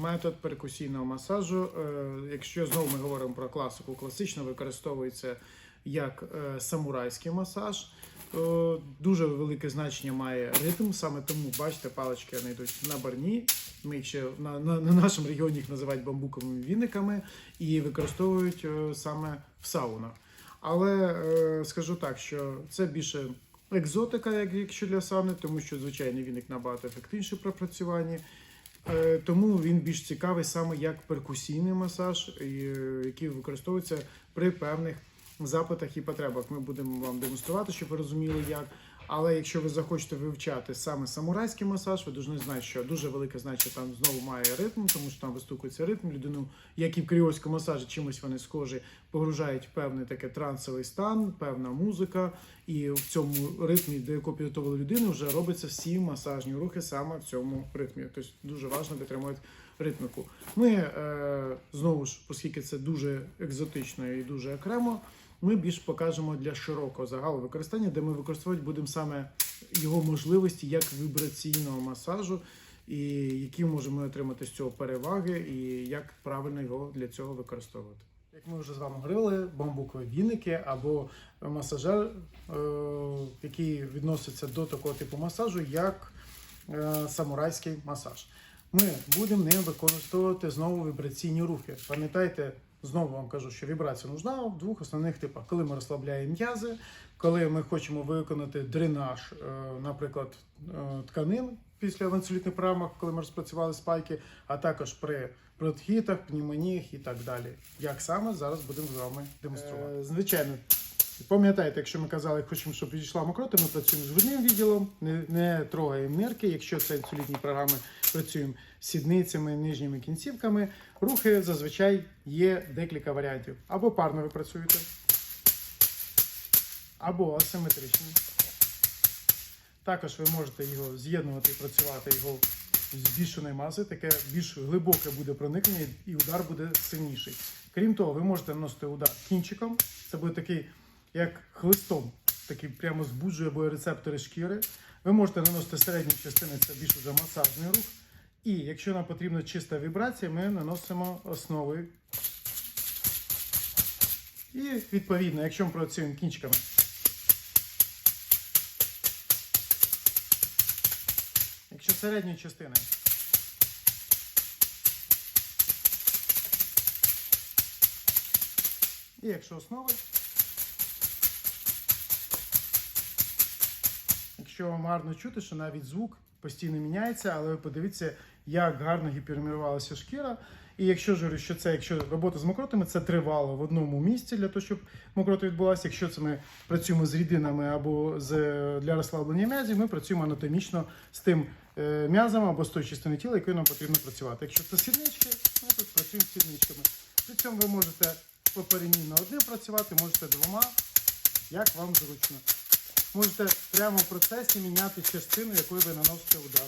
метод перкусійного масажу. Е, Якщо знову ми говоримо про класику, класично використовується як е, самурайський масаж. Дуже велике значення має ритм, саме тому бачите, палички вони йдуть на барні. Ми їх ще на, на, на нашому регіоні їх називають бамбуковими віниками і використовують е, саме в саунах. Але скажу так, що це більше екзотика, як якщо для сауни, тому що звичайний віник набагато ефективніший при працюванні. Е, Тому він більш цікавий саме як перкусійний масаж, е, який використовується при певних запитах і потребах. Ми будемо вам демонструвати, щоб ви розуміли як. Але якщо ви захочете вивчати саме самурайський масаж, ви повинні знати, що дуже велике значення там знову має ритм, тому що там вистукується ритм. Людину, як і в кріольському масажі, чимось вони схожі, погружають в певний такий трансовий стан, певна музика, і в цьому ритмі, до якого підготовили людину, вже робляться всі масажні рухи саме в цьому ритмі. Тобто дуже важливо підтримувати ритміку. Ми е, знову ж, оскільки це дуже екзотично і дуже окремо. Ми більш покажемо для широкого загалу використання, де ми використовувати будемо саме його можливості як вібраційного масажу, і які можемо отримати з цього переваги, і як правильно його для цього використовувати. Як ми вже з вами говорили, бамбукові віники або масажер, е, який відноситься до такого типу масажу, як е, самурайський масаж. Ми будемо ним використовувати знову вібраційні рухи. Пам'ятайте, знову вам кажу, що вібрація нужна в двох основних типах: коли ми розслабляємо м'язи, коли ми хочемо виконати дренаж, е, наприклад, е, тканин після венцелітних програмах, коли ми розпрацювали спайки, а також при бронхітах, пневмоніях і так далі. Як саме зараз будемо з вами демонструвати? звичайно, Пам'ятаєте, якщо ми казали, хочемо, щоб відійшла мокрота, ми працюємо з грудним відділом, не, не трогаємо нирки. Якщо це інсулітні програми, працюємо з сідницями, нижніми кінцівками. Рухи зазвичай є декілька варіантів. Або парно ви працюєте, або асиметричні. Також ви можете його з'єднувати і працювати його збільшеної маси, таке більш глибоке буде проникнення і удар буде сильніший. Крім того, ви можете наносити удар кінчиком. Це буде такий, як хлистом, такий прямо збуджує або рецептори шкіри. Ви можете наносити середню частину, це більш уже масажний рух. І якщо нам потрібна чиста вібрація, ми наносимо основи. І відповідно, якщо ми працюємо кінчиками. Якщо середньої частини. І якщо основи. Якщо вам гарно чути, що навіть звук постійно міняється, але ви подивіться, як гарно гіпермірувалася шкіра. І якщо ж що це, якщо робота з мокротами, це тривало в одному місці для того, щоб мокрота відбулася. Якщо це ми працюємо з рідинами або з, для розслаблення м'язів, ми працюємо анатомічно з тим е, м'язом або з тої частини тіла, якою нам потрібно працювати. Якщо це сіднички, ми тут працюємо з сідничками. При цьому ви можете поперемінно одним працювати, можете двома, як вам зручно. Можете прямо в процесі міняти частину, якою ви наносите удар.